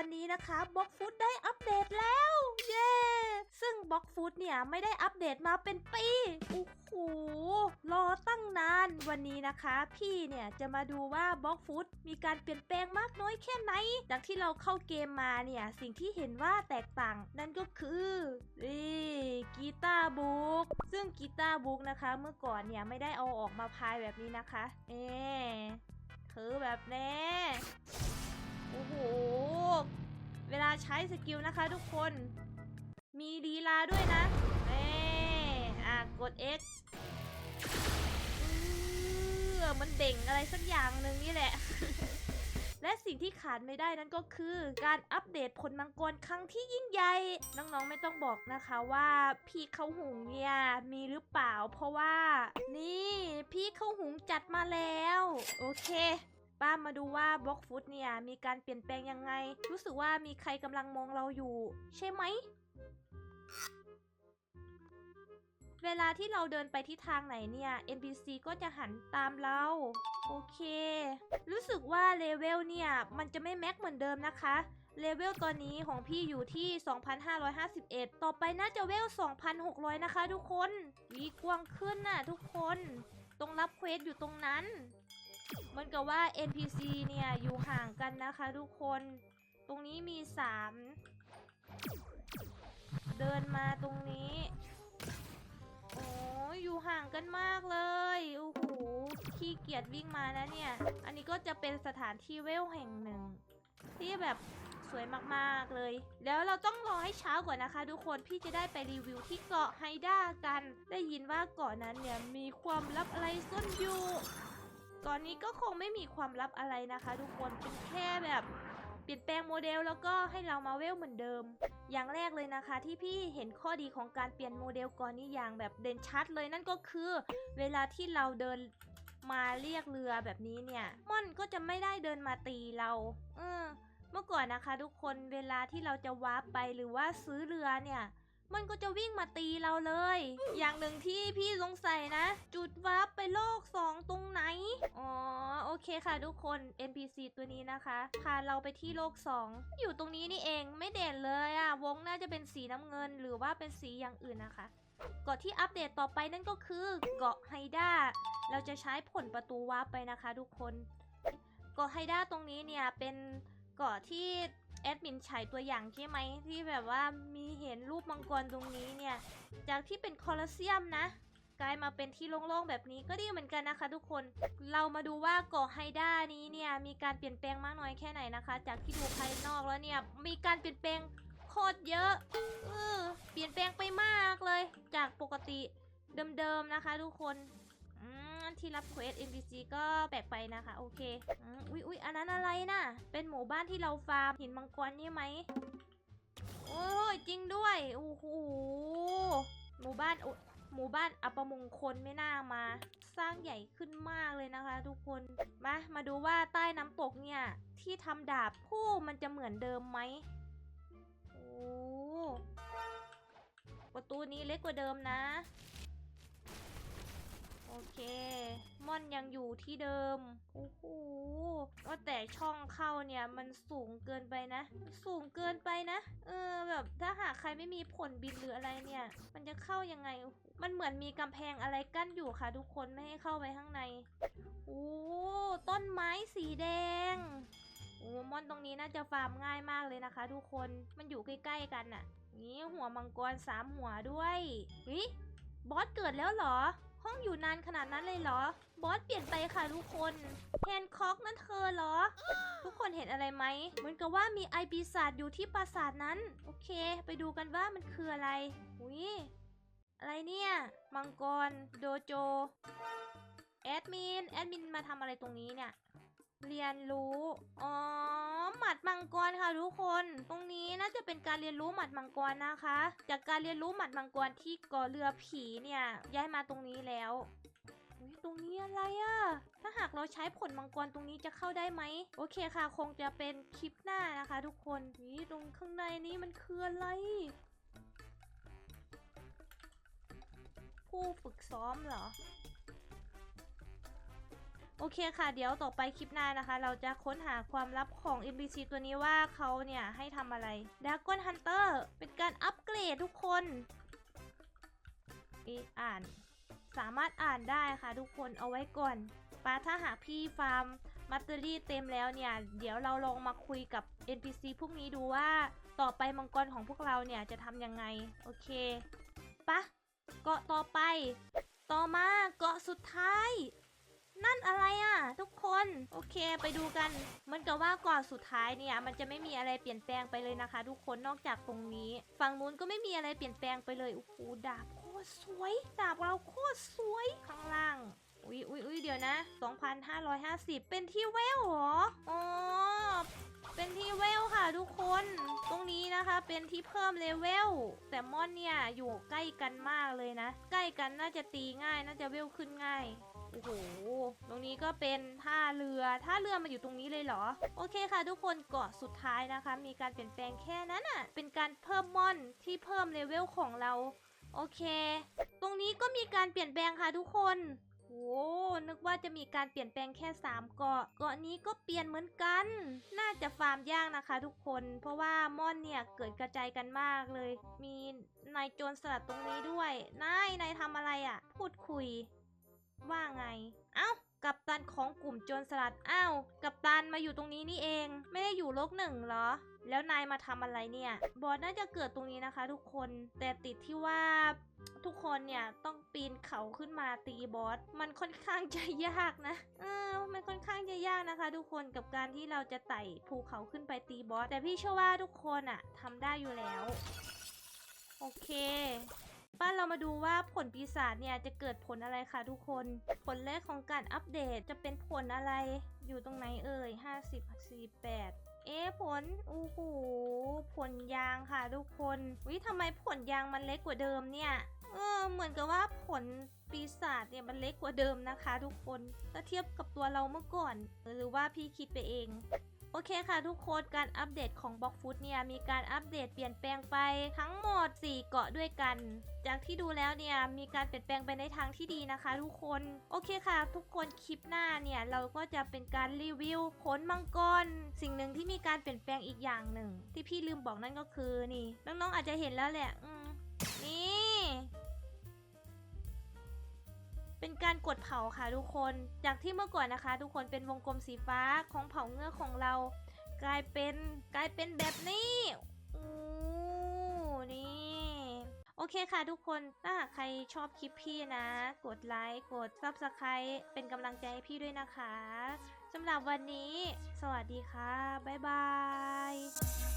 วันนี้นะคะบล็อกฟุตได้อัปเดตแล้ว เย้ ซึ่งบล็อกฟุตเนี่ยไม่ได้อัปเดตมาเป็นปีโอ้โหรอตั้งนานวันนี้นะคะ พี่เนี่ยจะมาดูว่าบล็อกฟุตมีการเปลี่ยนแปลงมากน้อยแค่ไหนจากที่เราเข้าเกมมาเนี่ยสิ่งที่เห็นว่าแตกต่างนั่นก็คือนี่กีตาร์บุ๊กซึ่งกีตาร์บุ๊กนะคะ เมื่อก่อนเนี่ยไม่ได้เอาออกมาพายแบบนี้นะคะเอ๊ถือแบบแน่ อ้โห เวลาใช้สกิลนะคะทุกคน มีลีลาด้วยนะเน่อะกด X เออมันเด่งอะไรสักอย่างหนึ่งนี่แหละ และสิ่งที่ขาดไม่ได้นั่นก็คือ การอัปเดตผลมังกรครั้งที่ยิ่งใหญ่ น้องๆไม่ต้องบอกนะคะว่าพี่เขาหุงเนี่ยมีหรือเปล่า เพราะว่า นี่ พี่เขาหุงจัดมาแล้ว โอเค ป้ามาดูว่าบล็อกฟุตเนี่ยมีการเปลี่ยนแปลงยังไง รู้สึกว่ามีใครกำลังมองเราอยู่ ใช่ไหม เวลาที่เราเดินไปที่ทางไหนเนี่ย NPC ก็จะหันตามเรา โอเค รู้สึกว่าเลเวลเนี่ย มันจะไม่แม็กเหมือนเดิมนะคะเลเวลตอนนี้ของพี่อยู่ที่ 2,551 ต่อไปน่าจะเวล 2,600 นะคะทุกคน วีกว้างขึ้นน่ะทุกคน ตรงรับเควสอยู่ตรงนั้น มือนกับว่า NPC เนี่ยอยู่ห่างกันนะคะทุกคน ตรงนี้มี 3 เดินมาตรงนี้ โอ้ยอยู่ห่างกันมากเลย โอ้โห ขี้เกียจวิ่งมานะเนี่ย อันนี้ก็จะเป็นสถานที่เวลแห่งหนึ่ง ที่แบบสวยมากๆเลย แล้วเราต้องรอให้เช้าก่อนนะคะ ทุกคน พี่จะได้ไปรีวิวที่เกาะไฮด้ากัน ได้ยินว่าเกาะนั้นเนี่ยมีความลับอะไรซ่อนอยู่ ก่อนนี้ก็คงไม่มีความลับอะไรนะคะทุกคนเป็นแค่แบบเปลี่ยนแปลงโมเดลแล้วก็ให้เรามาเวลเหมือนเดิม อย่างแรกเลยนะคะ ที่พี่เห็นข้อดีของการเปลี่ยนโมเดลก่อนนี้อย่างแบบเด่นชัดเลยนั่นก็คือ เวลาที่เราเดินมาเรียกเรือแบบนี้เนี่ยม่อนก็จะไม่ได้เดินมาตีเราเออเมื่อก่อนนะคะ ทุกคนเวลาที่เราจะวาร์ปไปหรือว่าซื้อเรือเนี่ย มันก็จะวิ่งมาตีเราเลย อย่างหนึ่งที่พี่สงสัยนะ จุดวาร์ปไปโลก 2 ตรงไหน อ๋อ โอเคค่ะทุกคน NPC ตัวนี้นะคะ พาเราไปที่โลก 2 อยู่ตรงนี้นี่เองไม่เด่นเลยอะวงน่าจะเป็นสีน้ำเงิน หรือว่าเป็นสีอย่างอื่นนะคะเกาะที่อัปเดตต่อไปนั่นก็คือเกาะไฮด้า เราจะใช้ผลประตูวาร์ปไปนะคะ ทุกคน เกาะไฮด้าตรงนี้เนี่ยเป็นเกาะที่ อดมินฉายตัวอย่างใช่ไหมที่แบบว่ามีเห็นรูปมังกรตรงนี้เนี่ย จากที่เป็นคอลอสเซียมนะ กลายมาเป็นที่โล่งๆแบบนี้ก็ดีเหมือนกันนะคะ ทุกคน เรามาดูว่าเกาะไฮด้านี้เนี่ยมีการเปลี่ยนแปลงมากน้อยแค่ไหนนะคะ จากที่ดูภายนอกแล้วเนี่ยมีการเปลี่ยนแปลงโคตรเยอะเออเปลี่ยนแปลงไปมากเลย จากปกติเดิมๆนะคะ ทุกคน อืมที่รับเควส NPC ก็แปลกไปนะคะ โอเคอุ๊ยอุ๊ยอันนั้นอะไรน่ะ เป็นหมู่บ้านที่เราฟาร์มหินมังกรนี่ไหมโอ้ยจริงด้วย โอ้โห หมู่บ้านหมู่บ้านอัปมงคลไม่น่ามา สร้างใหญ่ขึ้นมากเลยนะคะ ทุกคน มา มาดูว่าใต้น้ำตกเนี่ย ที่ทำดาบคู่มันจะเหมือนเดิมไหมโอ้ประตูนี้เล็กกว่าเดิมนะ โอเคม่อนยังอยู่ที่เดิม โอ้โหว่าแต่ช่องเข้าเนี่ยมันสูงเกินไปนะ สูงเกินไปนะ เออแบบถ้าหากใครไม่มีผลบินหรืออะไรเนี่ย มันจะเข้ายังไง มันเหมือนมีกำแพงอะไรกั้นอยู่ค่ะ ทุกคนไม่ให้เข้าไปข้างใน โอ้ต้นไม้สีแดงโอ้ม่อนตรงนี้น่าจะฟาร์มง่ายมากเลยนะคะ ทุกคน มันอยู่ใกล้ๆกันน่ะ นี่หัวมังกรสามหัวด้วยเฮ้ยบอสเกิดแล้วเหรอ ห้องอยู่นานขนาดนั้นเลยเหรอ บอสเปลี่ยนไปค่ะทุกคนแฮนคอกนั่นเธอเหรอ ทุกคนเห็นอะไรไหมเหมือนกับว่ามีไอปีศาจอยู่ที่ปราสาทนั้น โอเค ไปดูกันว่ามันคืออะไรอุ้ยอะไรเนี่ย มังกร โดโจ แอดมิน แอดมินมาทำอะไรตรงนี้เนี่ย เรียนรู้ อ๋อ หมัดมังกรค่ะทุกคน ตรงนี้น่าจะเป็นการเรียนรู้หมัดมังกรนะคะ จากการเรียนรู้หมัดมังกรที่ก่อเรือผีเนี่ยย้ายมาตรงนี้แล้วอุ๊ยตรงนี้อะไรอะถ้าหากเราใช้ผลมังกรตรงนี้จะเข้าได้ไหม โอเคค่ะ คงจะเป็นคลิปหน้านะคะ ทุกคน นี่ตรงข้างในนี้มันคืออะไร ผู้ฝึกซ้อมเหรอ โอเคค่ะ เดี๋ยวต่อไปคลิปหน้านะคะ เราจะค้นหาความลับของ NPC ตัวนี้ว่าเขาเนี่ยให้ทำอะไร Dragon Hunter เป็นการอัปเกรดทุกคนอ่านสามารถอ่านได้ค่ะทุกคนเอาไว้ก่อนปาถ้าหากพี่ฟาร์มมัตเตอรี่เต็มแล้วเนี่ย เดี๋ยวเราลองมาคุยกับ NPC พวกนี้ดูว่าต่อไปมังกรของพวกเราเนี่ยจะทำยังไง โอเคปะเกาะต่อไป ต่อมาเกาะสุดท้าย นั่นอะไรอะ ทุกคนโอเคไปดูกันเหมือนกับว่าก่อนสุดท้ายเนี่ย มันจะไม่มีอะไรเปลี่ยนแปลงไปเลยนะคะ ทุกคนนอกจากตรงนี้ ฝั่งนู้นก็ไม่มีอะไรเปลี่ยนแปลงไปเลยโอ้โหดาบโคตรสวย ดาบเราโคตรสวยข้างล่างอุ๊ยอุ๊ยอุ๊ยเดี๋ยวนะ 2,550 เป็นที่เวลหรออ๋อเป็นที่เวลค่ะทุกคน ตรงนี้นะคะเป็นที่เพิ่มเลเวลแต่มอนเนี่ยอยู่ใกล้กันมากเลยนะ ใกล้กันน่าจะตีง่าย น่าจะเวลขึ้นง่าย โอ้โห ตรงนี้ก็เป็นท่าเรือ ท่าเรือมาอยู่ตรงนี้เลยเหรอ โอเคค่ะทุกคนเกาะสุดท้ายนะคะ มีการเปลี่ยนแปลงแค่นั้นอะ เป็นการเพิ่มมอนที่เพิ่มเลเวลของเรา โอเค ตรงนี้ก็มีการเปลี่ยนแปลงค่ะทุกคนโอ้นึกว่าจะมีการเปลี่ยนแปลงแค่ 3 เกาะ เกาะนี้ก็เปลี่ยนเหมือนกัน น่าจะฟาร์มยากนะคะทุกคน เพราะว่าม่อนเนี่ยเกิดกระจายกันมากเลย มีนายโจรสลัดตรงนี้ด้วย นาย นายทำอะไรอะ่ะ พูดคุย ว่าไง เอ้า กัปตันของกลุ่มโจรสลัดอ้าวกัปตันมาอยู่ตรงนี้นี่เอง ไม่ได้อยู่โลกหนึ่งเหรอ แล้วนายมาทำอะไรเนี่ย บอสน่าจะเกิดตรงนี้นะคะ ทุกคน แต่ติดที่ว่าทุกคนเนี่ยต้องปีนเขาขึ้นมาตีบอส มันค่อนข้างจะยากนะ เออ มันค่อนข้างจะยากนะคะ ทุกคนกับการที่เราจะไต่ภูเขาขึ้นไปตีบอส แต่พี่เชื่อว่าทุกคนอะทำได้อยู่แล้ว โอเค ป้าเรามาดูว่าผลปีศาจเนี่ยจะเกิดผลอะไรคะทุกคน ผลแรกของการอัปเดตจะเป็นผลอะไร อยู่ตรงไหนเอ่ย 50 48 เอ๊ผลโอ้โหผลยางค่ะทุกคนวิทำไมผลยางมันเล็กกว่าเดิมเนี่ย เออ เหมือนกับว่าผลปีศาจเนี่ยมันเล็กกว่าเดิมนะคะ ทุกคนถ้าเทียบกับตัวเราเมื่อก่อน หรือว่าพี่คิดไปเอง อเคค่ะทุกคนการอัปเดตของบล็อกฟุตเนี่ยมีการอัปเดตเปลี่ยนแปลงไปทั้งหมด 4 เกาะด้วยกัน จากที่ดูแล้วเนี่ยมีการเปลี่ยนแปลงไปในทางที่ดีนะคะ ทุกคนโอเคค่ะ ทุกคนคลิปหน้าเนี่ยเราก็จะเป็นการรีวิวผลมังกร สิ่งหนึ่งที่มีการเปลี่ยนแปลงอีกอย่างหนึ่ง ที่พี่ลืมบอกนั่นก็คือนี่น้องๆอาจจะเห็นแล้วแหละนี่ เป็นการกดเผาค่ะทุกคน จากที่เมื่อก่อนนะคะ ทุกคนเป็นวงกลมสีฟ้าของเผาเงือกของเรา กลายเป็นกลายเป็นแบบนี้อู้นี่โอเคค่ะทุกคน ถ้าใครชอบคลิปพี่นะ กดไลค์ กด Subscribe เป็นกำลังใจให้พี่ด้วยนะคะ สำหรับวันนี้ สวัสดีค่ะ บ๊ายบาย